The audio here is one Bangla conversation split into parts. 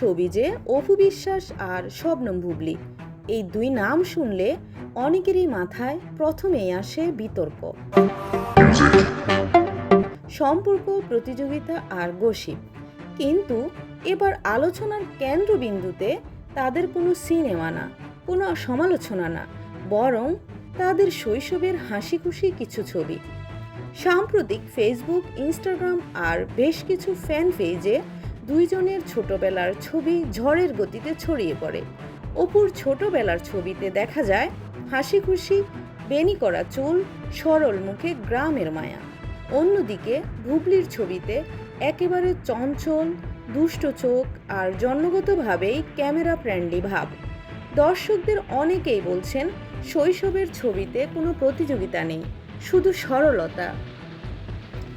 ছবি যে অপু বিশ্বাস আর শবনম ভুবলি এই দুই নাম শুনলে অনেকেরই মাথায় প্রথমেই আসে বিতর্ক। সম্পর্ক, প্রতিযোগিতা আর গসিপ। কিন্তু এবার আলোচনার কেন্দ্রবিন্দুতে তাদের কোনো সিনেমা না, কোনো সমালোচনা না, বরং তাদের শৈশবের হাসি খুশি কিছু ছবি। সাম্প্রতিক ফেসবুক ইনস্টাগ্রাম আর বেশ কিছু ফ্যান পেজে দুইজনের ছোটবেলার ছবি ঝড়ের গতিতে ছড়িয়ে পড়ে। অপুর ছোটবেলার ছবিতে দেখা যায় হাসি খুশি বেনি করা চুল, সরল মুখে গ্রামের মায়া। অন্যদিকে বুবলির ছবিতে একেবারে চঞ্চল, দুষ্ট চোখ আর জন্মগতভাবেই ক্যামেরা ফ্রেন্ডলি ভাব। দর্শকদের অনেকেই বলছেন, শৈশবের ছবিতে কোনো প্রতিযোগিতা নেই, শুধু সরলতা।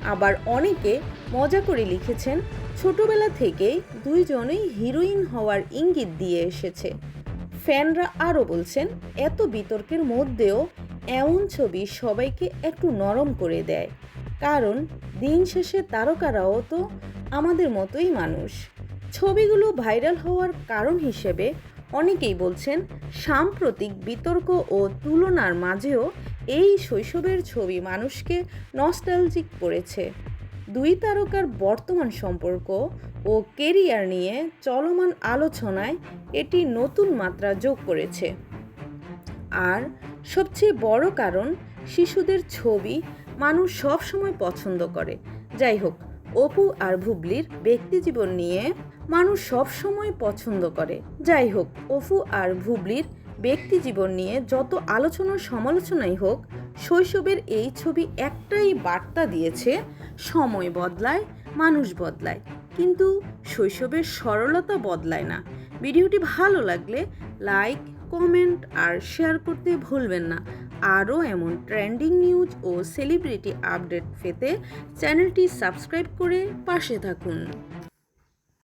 আবার অনেকে মজা করে লিখেছেন ছোটবেলা থেকেই দুইজনেই হিরোইন হওয়ার ইঙ্গিত দিয়ে এসেছে। ফ্যানরা আরও বলছেন, এত বিতর্কের মধ্যেও এমন ছবি সবাইকে একটু নরম করে দেয়। কারণ দিন শেষে তারকারাও তো আমাদের মতোই মানুষ। ছবিগুলো ভাইরাল হওয়ার কারণ হিসেবে অনেকেই বলছেন, সাম্প্রতিক বিতর্ক ও তুলনার মাঝেও এই শৈশবের ছবি মানুষকে নস্টালজিক করেছে। দুই তারকার বর্তমান সম্পর্ক ও কেরিয়ার নিয়ে চলমান আলোচনায় এটি নতুন মাত্রা যোগ করেছে। আর সবচেয়ে বড় কারণ, শিশুদের ছবি মানুষ সব সময় পছন্দ করে। যাই হোক, অপু আর ভুবলির ব্যক্তিজীবন নিয়ে মানুষ সব সময় পছন্দ করে। যাই হোক, অপু আর ভুবলির ব্যক্তিজীবন নিয়ে যত আলোচনা সমালোচনাই হোক, শৈশবের এই ছবি একটাই বার্তা দিয়েছে সময় বদলায়, মানুষ বদলায়। কিন্তু শৈশবের সরলতা বদলায় না। ভিডিওটি ভালো লাগলে লাইক, কমেন্ট আর শেয়ার করতে ভুলবেন না। আরও এমন ট্রেন্ডিং নিউজ ও সেলিব্রিটি আপডেট পেতে চ্যানেলটি সাবস্ক্রাইব করে পাশে থাকুন।